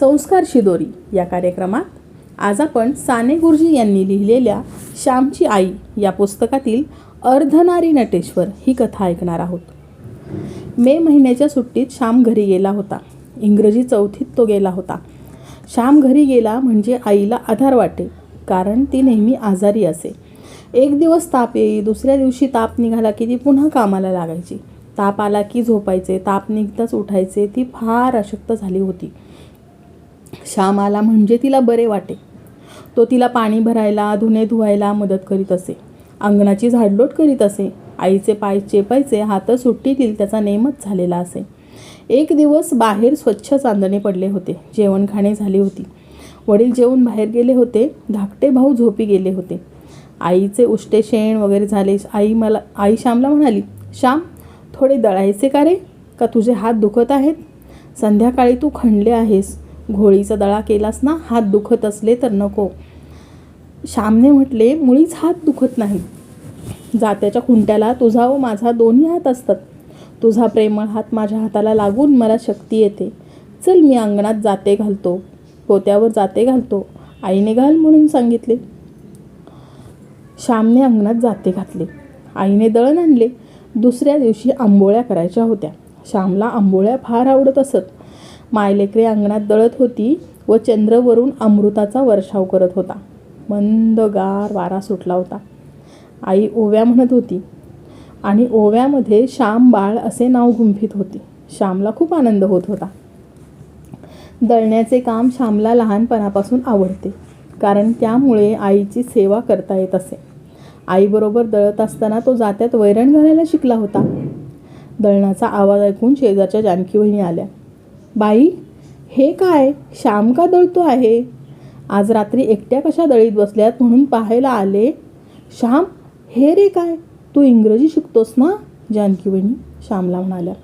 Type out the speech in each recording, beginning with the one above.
संस्कार शिदोरी या कार्यक्रमात आज आपण साने गुरुजी यांनी लिहिलेल्या श्यामची आई या पुस्तकातील अर्धनारी नटेश्वर ही कथा ऐकणार आहोत. मे महिन्याच्या सुट्टीत श्याम घरी गेला होता. इंग्रजी चौथीत तो गेला होता. श्याम घरी गेला म्हणजे आईला आधार वाटे कारण ती नेहमी आजारी असे. एक दिवस ताप येई दुसऱ्या दिवशी ताप निघाला की ती पुन्हा कामाला लागायची. ताप आला की झोपायचे ताप निघताच उठायचे ती फार अशक्त झाली होती. श्याम आला म्हणजे तिला बरे वाटे. तो तिला पाणी भरायला धुणे धुवायला मदत करीत असे. अंगणाची झाडलोट करीत असे. आईचे पाय चेपायचे हात सुट्टीतील त्याचा नेमच झालेला असे. एक दिवस बाहेर स्वच्छ चांदणे पडले होते. जेवण खाणे झाली होती. वडील जेवून बाहेर गेले होते. धाकटे भाऊ झोपी गेले होते. आईचे उष्टे शेण वगैरे झाले. आई मला आई श्यामला म्हणाली श्याम थोडे दळायचे का रे? का तुझे हात दुखत आहेत? संध्याकाळी तू खणले आहेस. घोळीचा दळा केलास ना हात दुखत असले तर नको. श्यामने म्हटले मुळीच हात दुखत नाही. जात्याच्या खुंट्याला तुझा व माझा दोन्ही हात असतात. तुझा प्रेमळ हात माझ्या हाताला लागून मला शक्ती येते. चल मी अंगणात जाते घालतो. पोत्यावर जाते घालतो. आईने घाल म्हणून सांगितले. श्यामने अंगणात जाते घातले. आईने दळण आणले. दुसऱ्या दिवशी आंबोळ्या करायच्या होत्या. श्यामला आंबोळ्या फार आवडत असत. मायलेकरे अंगणात दळत होती व चंद्रवरून अमृताचा वर्षाव करत होता. मंदगार वारा सुटला होता. आई ओव्या म्हणत होती. आणि ओव्यामध्ये श्याम बाळ असे नाव गुंफित होते. श्यामला खूप आनंद होत होता. दळण्याचे काम श्यामला लहानपणापासून आवडते. कारण त्यामुळे आईची सेवा करता येत असे. आईबरोबर दळत असताना तो जात्यात वैरण घालायला शिकला होता. दळणाचा आवाज ऐकून शेजारच्या जानकी वहिनी आल्या. बाई हे काय? श्याम का दळतो आहे? आज रात्री एकट्या कशा दळीत बसल्यात म्हणून पाहायला आले? श्याम हे रे काय? तू इंग्रजी शिकतोस ना? जानकी वहिनी श्यामला म्हणाल्या.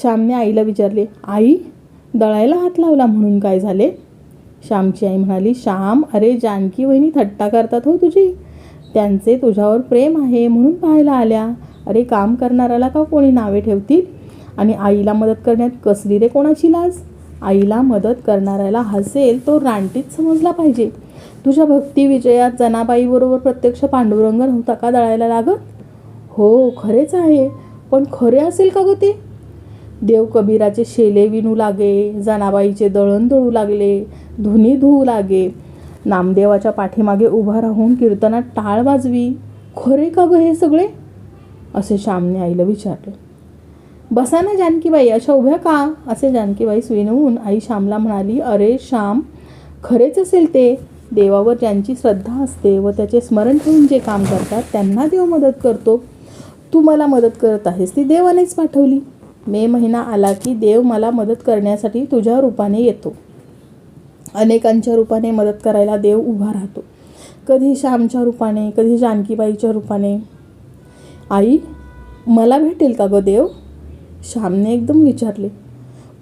श्यामने आईला विचारले आई दळायला हात लावला म्हणून काय झाले? श्यामची आई म्हणाली श्याम अरे जानकी वहिनी थट्टा करतात हो तुझी. त्यांचे तुझ्यावर प्रेम आहे म्हणून पाहायला आल्या. अरे काम करणाऱ्याला का कोणी नावे ठेवतील? आणि आईला मदत करण्यात कसली रे कोणाची लाज? आईला मदत करणाऱ्याला हसेल तो रानटीत समजला पाहिजे. तुझ्या भक्ती विजयात जनाबाईबरोबर प्रत्यक्ष पांडुरंग नव्हता का दळायला लागत? हो खरेच आहे. पण खरे असेल का ग ते? देव कबीराचे शेले विणू लागे जनाबाईचे दळण दळू लागले धुनी धुवू लागे. नामदेवाच्या पाठीमागे उभा राहून कीर्तनात टाळ वाजवी. खरे का ग हे सगळे? असे श्यामने आईला विचारले. बसा ना जानकीबाई अशा उभ्या का? असे जानकीबाई विनवून आई श्यामला म्हणाली अरे श्याम खरेच असेल ते. देवावर ज्यांची श्रद्धा असते व त्याचे स्मरण ठेवून जे काम करतात त्यांना देव मदत करतो. तू मला मदत करत आहेस ती देवानेच पाठवली. मे महिना आला की देव मला मदत करण्यासाठी तुझ्या रूपाने येतो. अनेकांच्या रूपाने मदत करायला देव उभा राहतो. कधी श्यामच्या रूपाने कधी जानकीबाईच्या रूपाने. आई मला भेटेल का ग देव? श्यामने एकदम विचारले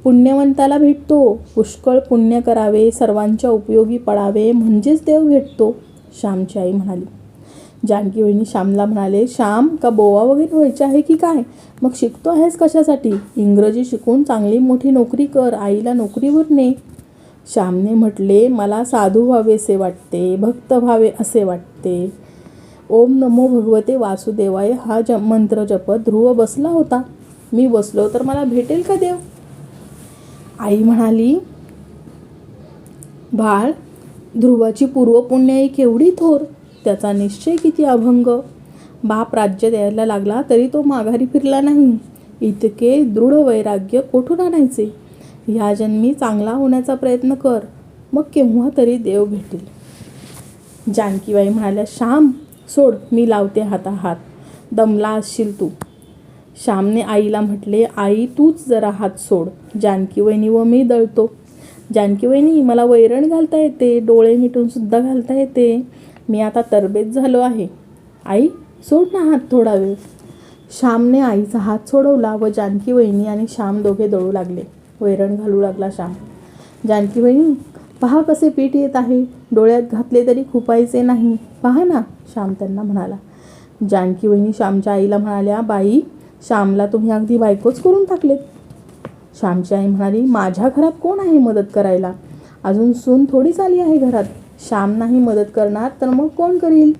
पुण्यवंताला भेटतो पुष्कळ पुण्य करावे सर्वांच्या उपयोगी पडावे म्हणजेच देव भेटतो श्यामची आई म्हणाली. जानकी वहिनी श्यामला म्हणाले श्याम का बोवा वगैरे व्हायचे आहे की काय? मग शिकतो आहेस कशासाठी? इंग्रजी शिकून चांगली मोठी नोकरी कर आईला नोकरीवर ने. श्यामने म्हटले मला साधू व्हावेसे वाटते भक्त व्हावे असे वाटते. ओम नमो भगवते वासुदेवाय हा ज मंत्र जपत ध्रुव बसला होता. मी बसलो तर मला भेटेल का देव? आई म्हणाली बाळ ध्रुवाची पूर्वपुण्याई केवढी थोर त्याचा निश्चय किती अभंग. बाप राज्य द्यायला लागला तरी तो माघारी फिरला नाही. इतके दृढ वैराग्य कोठून आणायचे? ह्या जन्मी चांगला होण्याचा प्रयत्न कर मग केव्हा तरी देव भेटेल. जानकीबाई म्हणाल्या श्याम सोड मी लावते हाता हात दमला असशील तू. श्यामने आईला म्हटले आई तूच जरा हात सोड. जानकी वहिनी व मी दळतो. जानकी वहिनी मला वैरण घालता येते डोळे मिटून सुद्धा घालता येते. मी आता तरबेज झालो आहे. आई सोड ना हात थोडा वेळ. श्यामने आईचा हात सोडवला व जानकी वहिनी आणि श्याम दोघे दळू लागले. वैरण घालू लागला श्याम. जानकी वहिनी पहा कसे पीठ येत आहे. डोळ्यात घातले तरी खुपायचे नाही. पहा ना श्याम त्यांना म्हणाला. जानकी वहिनी श्यामच्या आईला म्हणाल्या बाई श्यामला तुम्ही अगदी बायकोच करून टाकलेत. श्यामची आई म्हणाली माझ्या घरात कोण आहे मदत करायला? अजून सून थोडीच आली आहे घरात. श्याम नाही मदत करणार तर मग कोण करील?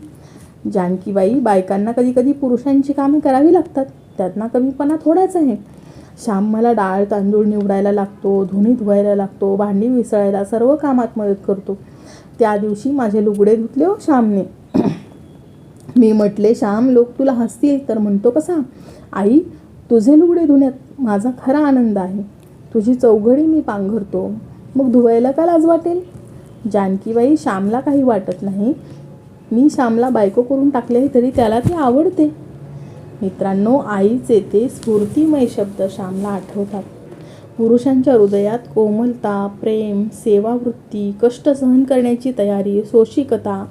जानकीबाई बायकांना कधी कधी पुरुषांची कामे करावी लागतात. त्यातना कमीपणा थोडाच आहे श्याम मला डाळ तांदूळ निवडायला लागतो धुणी धुवायला लागतो भांडी विसळायला सर्व कामात मदत करतो. त्या दिवशी माझे लुगडे धुतले हो श्यामने. मी म्हटले श्याम लोक तुला हसतील. तर म्हणतो कसा? आई तुझे लुगडे धुण्यात माझा खरा आनंद आहे. तुझी चौघडी मी पांघरतो. मग धुवायला का लाज वाटेल? जानकीबाई श्यामला काही वाटत नाही. मी श्यामला बायको करून टाकले तरी त्याला ती आवडते. मित्रांनो आईचे ते स्फूर्तिमय शब्द श्यामला आठवतात. पुरुषांच्या हृदयात कोमलता प्रेम सेवावृत्ती कष्ट सहन करण्याची तयारी सोशिकता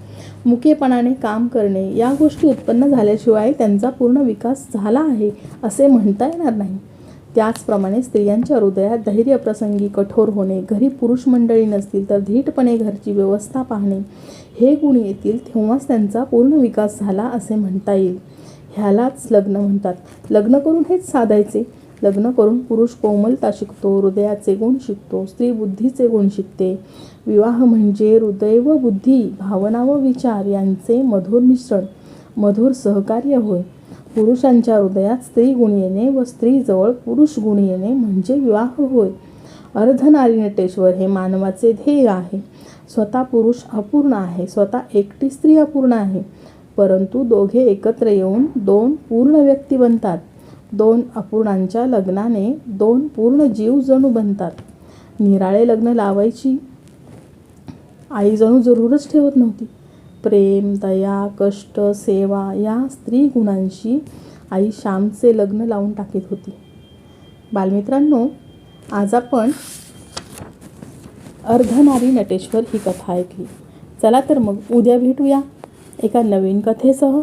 मुकेपणाने काम करणे या गोष्टी उत्पन्न झाल्याशिवाय त्यांचा पूर्ण विकास झाला आहे असे म्हणता येणार नाही. त्याचप्रमाणे स्त्रियांच्या हृदयात धैर्यप्रसंगी कठोर होणे घरी पुरुष मंडळी नसतील तर धीटपणे घरची व्यवस्था पाहणे हे गुण येतील तेव्हाच त्यांचा पूर्ण विकास झाला असे म्हणता येईल. ह्यालाच लग्न म्हणतात. लग्न करून हेच साधायचे. लग्न करून पुरुष कोमलता शिकतो हृदयाचे गुण शिकतो स्त्री बुद्धीचे गुण शिकते. विवाह म्हणजे हृदय व बुद्धी भावना व विचार यांचे मधुर मिश्रण मधुर सहकार्य होय. पुरुषांच्या हृदयात स्त्री गुण येणे व स्त्रीजवळ पुरुष गुण येणे म्हणजे विवाह होय. अर्धनारीनटेश्वर हे मानवाचे ध्येय आहे. स्वतः पुरुष अपूर्ण आहे स्वतः एकटी स्त्री अपूर्ण आहे. परंतु दोघे एकत्र येऊन दोन पूर्ण व्यक्ती बनतात. दोन अपूर्णांच्या लग्नाने दोन पूर्ण जीव जणू बनतात. निराळे लग्न लावायची आई जणू जरूरच ठेवत नव्हती. प्रेम दया कष्ट सेवा या स्त्री गुणांशी आई श्यामचे लग्न लावून टाकीत होती. बालमित्रांनो आज आपण अर्धनारी नटेश्वर ही कथा ऐकली. चला तर मग उद्या भेटूया एका नवीन कथेसह.